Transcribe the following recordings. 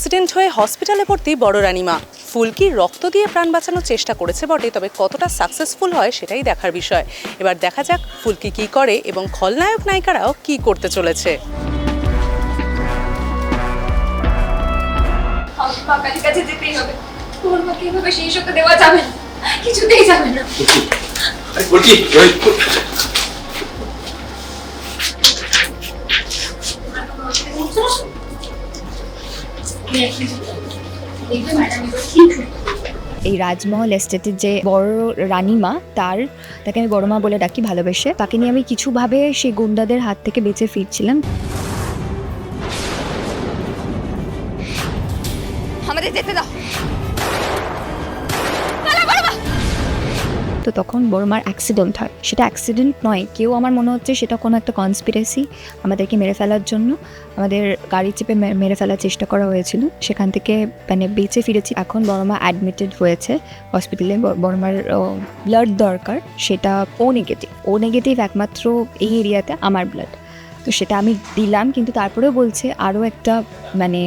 Accident হয়ে হসপিটালে ভর্তি বড় রানিমা। ফুলকি রক্ত দিয়ে প্রাণ বাঁচানোর চেষ্টা করেছে বটে তবে কতটা সাকসেসফুল হয় সেটাই দেখার বিষয়। এবার দেখা যাক ফুলকি কি করে এবং খলনায়ক নায়িকারাও কি করতে চলেছে। বাঙালির কাছে যেতেই হবে। তোমার সেই দেওয়া যাবে না কিছুতেই যাবে না। এই রাজমহল এস্টেটের যে বড় রানীমা, তার, তাকে আমি বড়মা বলে ডাকি, ভালোবেসে। তাকে নিয়ে আমি কিছুভাবে সেই গুন্ডাদের হাত থেকে বেঁচে ফিরছিলাম। আমাদের যেতে দাও। তো তখন বড়মার অ্যাক্সিডেন্ট হয়। সেটা অ্যাক্সিডেন্ট নয়, কেউ আমার মনে হচ্ছে সেটা কোনো একটা কনস্পিরেসি আমাদেরকে মেরে ফেলার জন্য, আমাদের গাড়ি চেপে মেরে ফেলার চেষ্টা করা হয়েছিল। সেখান থেকে মানে বেঁচে ফিরেছি। এখন বড় মা অ্যাডমিটেড হয়েছে। হসপিটালে বড়মার ব্লাড দরকার, সেটা ও নেগেটিভ ও নেগেটিভ একমাত্র এই এরিয়াতে আমার ব্লাড তো সেটা আমি দিলাম, কিন্তু তারপরেও বলছে আরও একটা মানে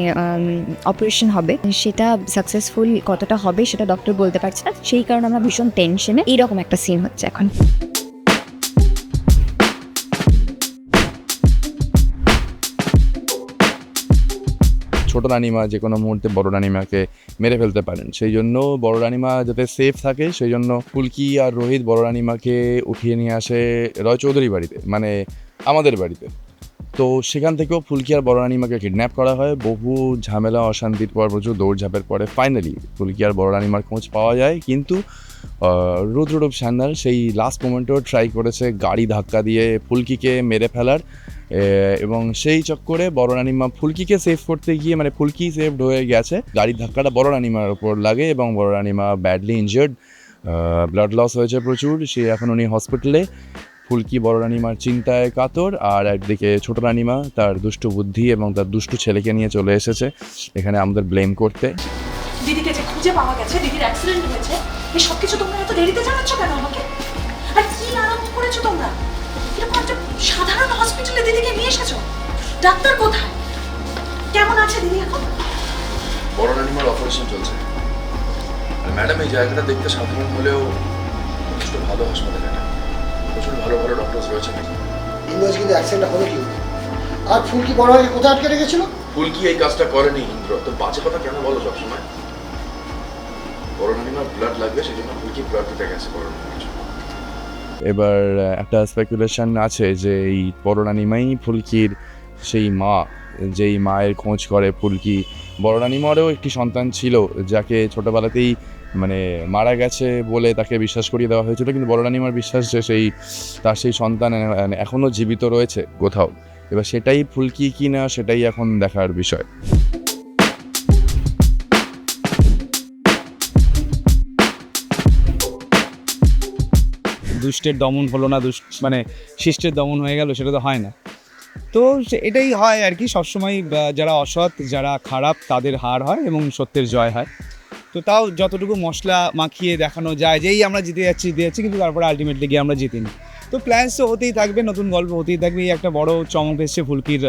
অপারেশন হবে। সেটা সাকসেসফুল কতটা হবে সেটা ডক্টর বলতে পারছে না। সেই কারণে আমরা ভীষণ টেনশনে এইরকম একটা সিন হচ্ছে এখন। ছোট রানিমা যে কোনো মুহূর্তে বড় রানিমাকে মেরে ফেলতে পারেন। সেই জন্য বড় রানিমা যাতে সেফ থাকে, সেই জন্য ফুলকি আর রোহিত বড় রানিমাকে উঠিয়ে নিয়ে আসে রয় চৌধুরী বাড়িতে মানে আমাদের বাড়িতে। তো সেখান থেকেও ফুলকি আর বড় রানিমাকে কিডন্যাপ করা হয়। বহু ঝামেলা, অশান্তির পর প্রচুর দৌড়ঝাঁপের পরে ফাইনালি ফুলকি আর বড় রানিমার খোঁজ পাওয়া যায়। কিন্তু রুদ্ররূপ সান্যাল সেই লাস্ট মোমেন্টেও ট্রাই করেছে গাড়ি ধাক্কা দিয়ে ফুলকিকে মেরে ফেলার। এবং সেই চক্করে বড় রানিমা ফুলকিকে সেভ করতে গিয়ে মানে ফুলকি সেভড হয়ে গেছে। গাড়ির ধাক্কাটা বড় রানিমার ওপর লাগে এবং বড় রানিমা ব্যাডলি ইনজার্ড ব্লাড লস হয়েছে প্রচুর। সে এখন উনি হসপিটালে ফুলকি বড় রানিমার চিন্তায় কাতর আর একদিকে ছোট রানিমা তার দুষ্টু বুদ্ধি এবং তার দুষ্টু ছেলেকে নিয়ে চলে এসেছে এখানে আমাদের ব্লেম করতে। দিদিকে যে খুঁজে পাওয়া গেছে দিদির অ্যাক্সিডেন্ট হয়েছে এই সব কিছু তোমরা এত দেরিতে জানাচ্ছ কেন আমাকে? আর কি আরম্ভ করেছ তোমরা? এরকম একটা সাধারণ হসপিটালে দিদিকে নিয়ে এসেছ? ডাক্তার কোথায়? কেমন আছে দিদি এখন? বড় রানিমার অপারেশন চলছে। আর ম্যাডাম এই জায়গাটা দেখতে সাধারণ হলেও যথেষ্ট ভালো হাসপাতাল এটা। প্রচুর ভালো ভালো ডক্টরস রয়েছে ইংরেজ কিন্তু অ্যাক্সিডেন্ট হলো কি? আর ফুলকি বড় হয়ে কোথায় আটকে রেখেছিল? ফুলকি এই কাজটা করেনি ইন্দ্র? তো বাজে কথা কেন বলো সবসময়? ব্লাড লাগবে সেই জন্য ফুলকি ব্লাড দিতে গেছে এবার একটা স্পেকুলেশন আছে যে এই বড় রানিমাই ফুলকির সেই মা যেই মায়ের খোঁজ করে ফুলকি বড় রানিমারও একটি সন্তান ছিল যাকে ছোটবেলাতেই মানে মারা গেছে বলে তাকে বিশ্বাস করিয়ে দেওয়া হয়েছিল, কিন্তু বড় রানিমার বিশ্বাস যে সেই, তার সেই সন্তান এখনও জীবিত রয়েছে কোথাও। এবার সেটাই ফুলকি কি না, সেটাই এখন দেখার বিষয়। দুষ্টের দমন হলো না দুষ্ট মানে শিষ্টের দমন হয়ে গেল, সেটা তো হয় না। তো এটাই হয় আর কি, সবসময় যারা অসৎ, যারা খারাপ, তাদের হার হয় এবং সত্যের জয় হয়। তো তাও যতটুকু মশলা মাখিয়ে দেখানো যায় যেই আমরা জিতে যাচ্ছি জিতে যাচ্ছি কিন্তু তারপরে আলটিমেটলি গিয়ে আমরা জিতিনি। তো প্ল্যান্স তো হতেই থাকবে নতুন গল্প হতেই থাকবে। এই একটা বড় চমক এসছে ফুলকির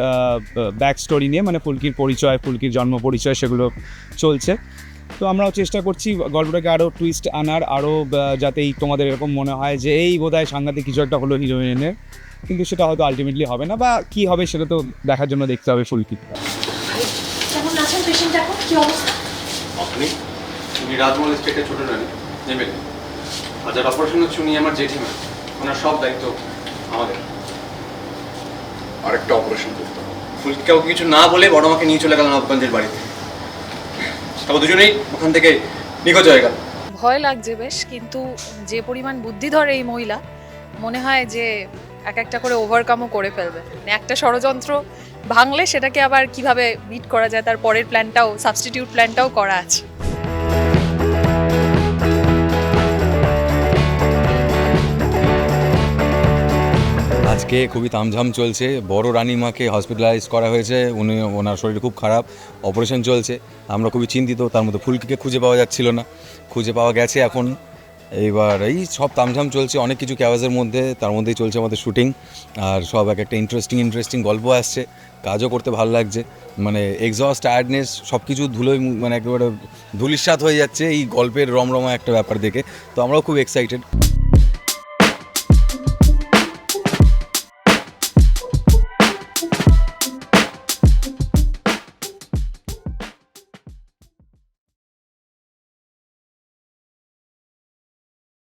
ব্যাক স্টোরি নিয়ে মানে ফুলকির পরিচয় ফুলকির জন্ম পরিচয় সেগুলো চলছে। তো আমরাও চেষ্টা করছি গল্পটাকে আরও টুইস্ট আনার আরও যাতে এই তোমাদের এরকম মনে হয় যে এই বোধহয় সাংঘাতিক কিছু একটা হলো হিরোইনের কিন্তু সেটা হয়তো আলটিমেটলি হবে না বা কি হবে সেটা তো দেখার জন্য দেখতে হবে ফুলকি। কেমন পেশেন্ট এখন? কি অবস্থা? আপনি? উনি রাজমহল স্টেটের ছোট রানী নেবেন আর যার অপারেশন হচ্ছে উনি আমার জেঠিমা ওনার সব দায়িত্ব আমাদের। আরেকটা অপারেশন করতে হবে। ফুলকি কাউকে কিছু না বলে বড় মাকে নিয়ে চলে গেলাম নবগঞ্জের বাড়িতে। তারপর দুজনেই ওখান থেকে নিখোঁজ হয়ে গেল। ভয় লাগছে বেশ কিন্তু যে পরিমাণ বুদ্ধি ধরে এই মহিলা মনে হয় যে এক একটা করে ওভারকামও করে ফেলবে। মানে একটা ষড়যন্ত্র ভাঙলে সেটাকে আবার কীভাবে বিট করা যায় তার পরের প্ল্যানটাও সাবস্টিটিউট প্ল্যানটাও করা আছে। আজকে খুবই তামঝাম চলছে। বড় রানীমাকে হসপিটালাইজ করা হয়েছে। উনি, ওনার শরীর খুব খারাপ অপারেশন চলছে। আমরা খুবই চিন্তিত, তার মধ্যে ফুলকিকে খুঁজে পাওয়া যাচ্ছিল না। খুঁজে পাওয়া গেছে এখন। এইবার এই সব তামঝাম চলছে, অনেক কিছু ক্যাওয়াজের মধ্যে, তার মধ্যেই চলছে আমাদের শুটিং আর সব এক একটা ইন্টারেস্টিং ইন্টারেস্টিং গল্প আসছে। কাজও করতে ভালো লাগছে। মানে এক্সস্ট টায়ার্ডনেস সব কিছু ধুলোয় মু- মানে একেবারে ধুলিস্বাদ হয়ে যাচ্ছে। এই গল্পের রমরমা একটা ব্যাপার দেখে। তো আমরাও খুব এক্সাইটেড